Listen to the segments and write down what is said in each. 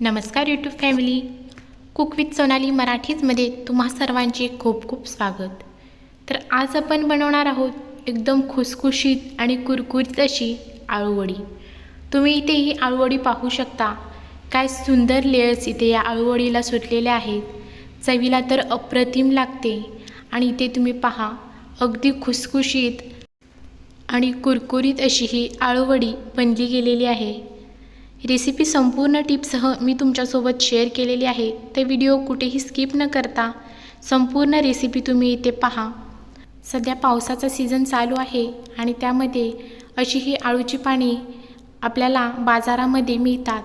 नमस्कार YouTube family cook with Sonali मराठीजमध्ये तुम्हा सर्वांचे खूप खूप स्वागत. तर आज आपण बनवणार आहोत एकदम खुसखुशीत आणि कुरकुरीत अशी आळूवडी. तुम्ही इथे ही आळूवडी पाहू शकता. काय सुंदर लेयर्स इथे या आळूवडीला सुटलेल्या आहेत. चवीला तर अप्रतिम लागते. आणि इथे तुम्ही पहा अगदी खुसखुशीत आणि कुरकुरीत अशी ही आळूवडी बनली गेलेली आहे. रेसिपी संपूर्ण टिपसह मी तुमच्यासोबत शेअर केलेली आहे. ते व्हिडिओ कुठेही स्किप न करता संपूर्ण रेसिपी तुम्ही इथे पहा. सध्या पावसाचा सीझन चालू आहे आणि त्यामध्ये अशी ही आळूची पाने आपल्याला बाजारामध्ये मिळतात.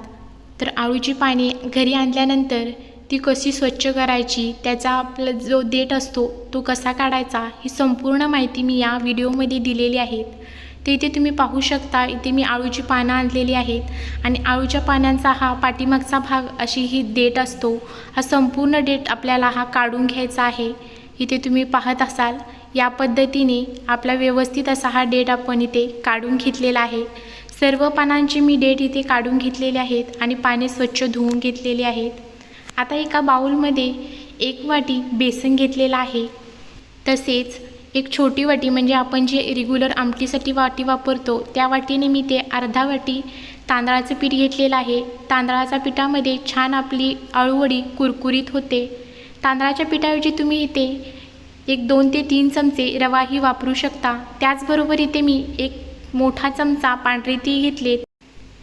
तर आळूची पाने घरी आणल्यानंतर ती कशी स्वच्छ करायची त्याचा आपला जो देठ असतो तो कसा काढायचा ही संपूर्ण माहिती मी या व्हिडिओमध्ये दिलेली आहे. ते इथे तुम्ही पाहू शकता इथे मी आळूची पानं आणलेली आहेत. आणि आळूच्या पानांचा हा पाठीमागचा भाग अशी ही डेट असतो. हा संपूर्ण डेट आपल्याला हा काढून घ्यायचा आहे. इथे तुम्ही पाहत असाल या पद्धतीने आपला व्यवस्थित असा हा डेट आपण इथे काढून घेतलेला आहे. सर्व पानांची मी डेट इथे काढून घेतलेले आहेत आणि पाने स्वच्छ धुवून घेतलेली आहेत. आता एका बाऊलमध्ये एक वाटी बेसन घेतलेला आहे. तसेच एक छोटी वाटी म्हणजे आपण जे रेग्युलर आमटीसाठी वाटी वापरतो त्या वाटीने मी ते अर्धा वाटी तांदळाचं पीठ घेतलेलं आहे. तांदळाच्या पिठामध्ये छान आपली आळूवडी कुरकुरीत होते. तांदळाच्या पिठाऐवजी तुम्ही इथे एक दोन ते तीन चमचे रवाही वापरू शकता. त्याचबरोबर इथे मी एक मोठा चमचा पांढरे ती घेतले.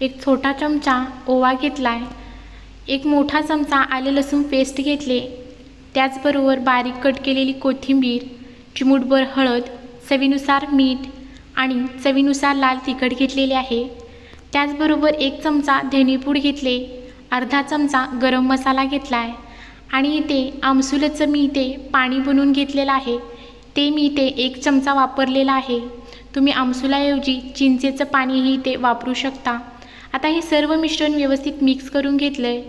एक छोटा चमचा ओवा घेतला आहे एक मोठा चमचा आले लसूण पेस्ट घेतले. त्याचबरोबर बारीक कट केलेली कोथिंबीर. चिमूटभर हळद चवीनुसार मीठ आणि चवीनुसार लाल तिखट घेतलेले आहे. त्याचबरोबर एक चमचा धनेपूड घेतले अर्धा चमचा गरम मसाला घेतला आहे आणि इथे आमसुलचं मी इथे पाणी बनवून घेतलेलं आहे. ते मी इथे एक चमचा वापरलेला आहे. तुम्ही आमसुलाऐवजी चिंचेचं पाणीही इथे वापरू शकता. आता हे सर्व मिश्रण व्यवस्थित मिक्स करून घेतलं आहे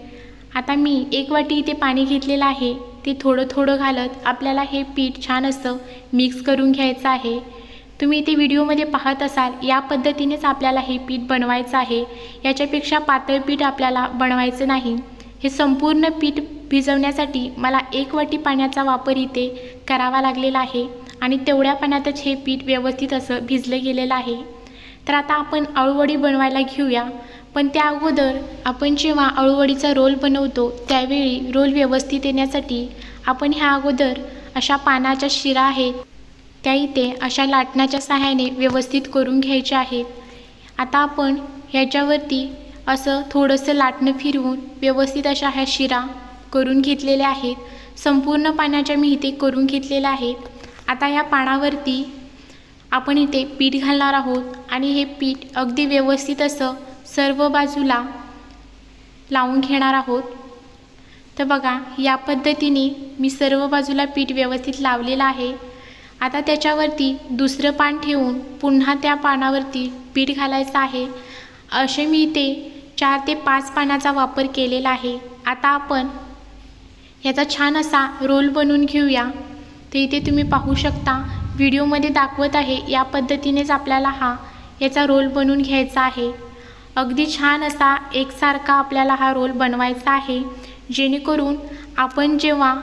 आता मी एक वाटी इथे पाणी घेतलेलं आहे. ते थोडं थोडं घालत आपल्याला हे पीठ छान असं मिक्स करून घ्यायचं आहे. तुम्ही इथे व्हिडिओमध्ये पाहत असाल या पद्धतीनेच आपल्याला हे पीठ बनवायचं आहे. याच्यापेक्षा पातळ पीठ आपल्याला बनवायचं नाही. हे संपूर्ण पीठ भिजवण्यासाठी मला एक वाटी पाण्याचा वापर इथे करावा लागलेला आहे आणि तेवढ्या पाण्यातच हे पीठ व्यवस्थित असं भिजलं गेलेलं आहे. तर आता आपण आळूवडी बनवायला घेऊया. पण त्या अगोदर आपण जेव्हा अळूवडीचा रोल बनवतो त्यावेळी रोल व्यवस्थित येण्यासाठी आपण ह्या अगोदर अशा पानाच्या शिरा आहेत त्या इथे अशा लाटण्याच्या सहाय्याने व्यवस्थित करून घ्यायच्या आहेत. आता आपण ह्याच्यावरती असं थोडंसं लाटणं फिरवून व्यवस्थित अशा ह्या शिरा करून घेतलेल्या आहेत. संपूर्ण पाण्याच्या मी इथे करून घेतलेल्या आहेत. आता या पानावरती आपण इथे पीठ घालणार आहोत आणि हे पीठ अगदी व्यवस्थित असं सर्व बाजूला लावून घेणार आहोत. तर बघा या पद्धतीने मी सर्व बाजूला पीठ व्यवस्थित लावलेलं आहे. आता त्याच्यावरती दुसरं पान ठेवून पुन्हा त्या पानावरती पीठ घालायचं आहे. असे मी इथे चार ते पाच पानाचा वापर केलेला आहे. आता आपण ह्याचा छान असा रोल बनवून घेऊया. ते इथे तुम्ही पाहू शकता व्हिडिओमध्ये दाखवत आहे या पद्धतीनेच आपल्याला हा याचा रोल बनवून घ्यायचा आहे. अगदी छान असा एकसारखा आपल्याला हा रोल बनवायचा आहे. जेणेकरून आपण जेव्हा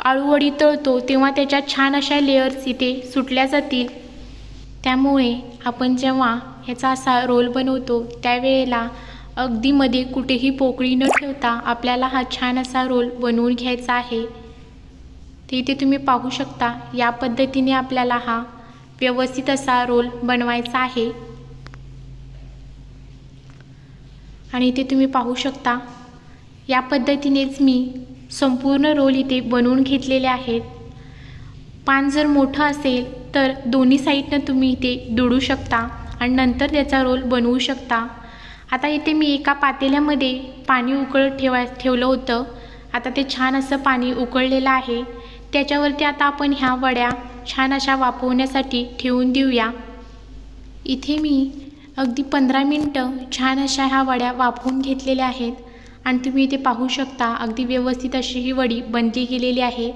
आळूवडी तळतो तेव्हा त्याच्यात छान अशा लेअर्स इथे सुटल्या जातील. त्यामुळे आपण जेव्हा ह्याचा असा रोल बनवतो त्यावेळेला अगदी मध्ये कुठेही पोकळी न ठेवता आपल्याला हा छान असा रोल बनवून घ्यायचा आहे. ते इथे तुम्ही पाहू शकता या पद्धतीने आपल्याला हा व्यवस्थित असा रोल बनवायचा आहे. आणि इथे तुम्ही पाहू शकता. या पद्धतीनेच मी संपूर्ण रोल इथे बनवून घेतलेले आहेत. पान जर मोठं असेल तर दोन्ही साईडनं तुम्ही इथे दुडू शकता आणि नंतर त्याचा रोल बनवू शकता. आता इथे मी एका पातेल्यामध्ये पाणी उकळत ठेवाय ठेवलं होतं. आता ते छान असं पाणी उकळलेलं आहे. त्याच्यावरती आता आपण ह्या वड्या छान अशा वाफवण्यासाठी ठेवून देऊया. इथे मी अगदी पंधरा मिनटं छान अशा ह्या वड्या वाफवून घेतलेल्या आहेत. आणि तुम्ही इथे पाहू शकता अगदी व्यवस्थित अशी ही वडी बनली गेलेली आहे.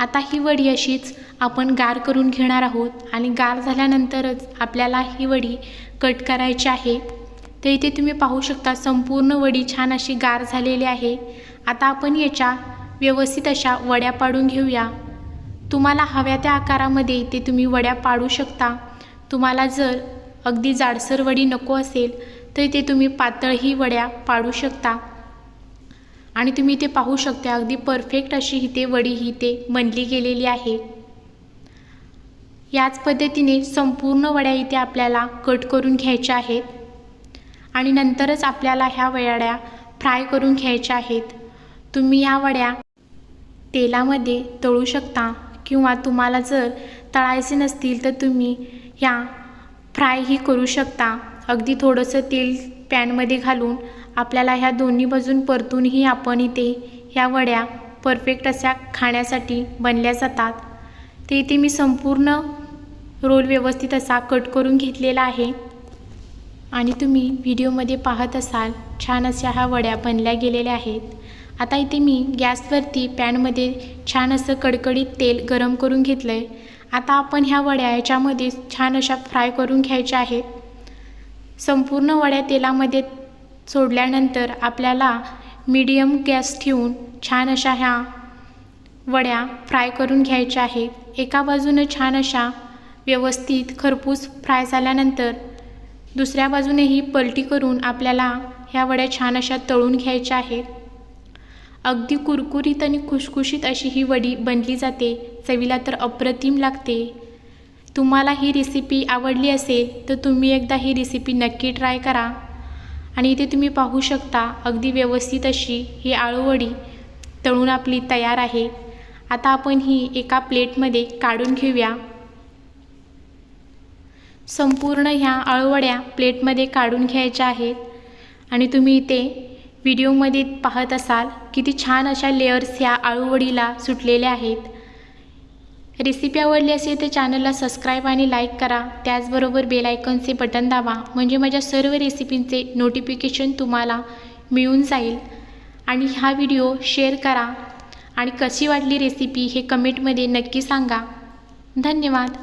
आता ही वडी अशीच आपण गार करून घेणार आहोत आणि गार झाल्यानंतरच आपल्याला ही वडी कट करायची आहे. तर इथे तुम्ही पाहू शकता संपूर्ण वडी छान अशी गार झालेली आहे. आता आपण याच्या व्यवस्थित अशा वड्या पाडून घेऊया. तुम्हाला हव्या त्या आकारामध्ये ते तुम्ही वड्या पाडू शकता. तुम्हाला जर अगदी जाडसर वडी नको असेल तर ते तुम्ही पातळही वड्या पाडू शकता. आणि तुम्ही इथे पाहू शकता अगदी परफेक्ट अशी इथे वडी ही ते बनली गेलेली आहे. याच पद्धतीने संपूर्ण वड्या इथे आपल्याला कट करून घ्यायच्या आहेत. आणि नंतरच आपल्याला ह्या वड्या फ्राय करून घ्यायच्या आहेत. तुम्ही ह्या वड्या तेलामध्ये तळू शकता किंवा तुम्हाला जर तळायचे नसतील तर तुम्ही ह्या फ्रायही करू शकता. अगदी थोडंसं तेल पॅनमध्ये घालून आपल्याला ह्या दोन्ही बाजून परतूनही आपण इथे ह्या वड्या परफेक्ट अशा खाण्यासाठी बनल्या जातात. ते इथे मी संपूर्ण रोल व्यवस्थित असा कट करून घेतलेला आहे. आणि तुम्ही व्हिडिओमध्ये पाहत असाल छान अशा ह्या वड्या बनल्या गेलेल्या आहेत. आता इथे मी गॅसवरती पॅनमध्ये छान असं कडकडीत तेल गरम करून घेतलं आहे आता आपण ह्या वड्या याच्यामध्ये छान अशा फ्राय करून घ्यायच्या आहेत. संपूर्ण वड्या तेलामध्ये सोडल्यानंतर आपल्याला मीडियम गॅस ठेवून छान अशा ह्या वड्या फ्राय करून घ्यायच्या आहेत. एका बाजूनं छान अशा व्यवस्थित खरपूस फ्राय झाल्यानंतर दुसऱ्या बाजूनेही पलटी करून आपल्याला ह्या वड्या छान अशा तळून घ्यायच्या आहेत. अगदी कुरकुरीत आणि खुशखुशीत अशी ही वडी बनली जाते. चवीला तर अप्रतिम लागते. तुम्हाला ही रेसिपी आवडली असेल तर तुम्ही एकदा ही रेसिपी नक्की ट्राय करा. आणि इथे तुम्ही पाहू शकता अगदी व्यवस्थित अशी ही आळूवडी तळून आपली तयार आहे. आता आपण ही एका प्लेटमध्ये काढून घेऊया. संपूर्ण ह्या आळूवड्या प्लेटमध्ये काढून घ्यायच्या आहेत. आणि तुम्ही इथे व्हिडिओमध्ये पाहत असाल किती छान अशा लेअर्स ह्या आळूवडीला सुटलेल्या आहेत. रेसिपी आवडली असेल तर चॅनलला सबस्क्राईब आणि लाईक करा. त्याचबरोबर बेलायकनचे बटन दाबा. म्हणजे माझ्या सर्व रेसिपींचे नोटिफिकेशन तुम्हाला मिळून जाईल. आणि हा व्हिडिओ शेअर करा. आणि कशी वाटली रेसिपी हे कमेंटमध्ये नक्की सांगा. धन्यवाद.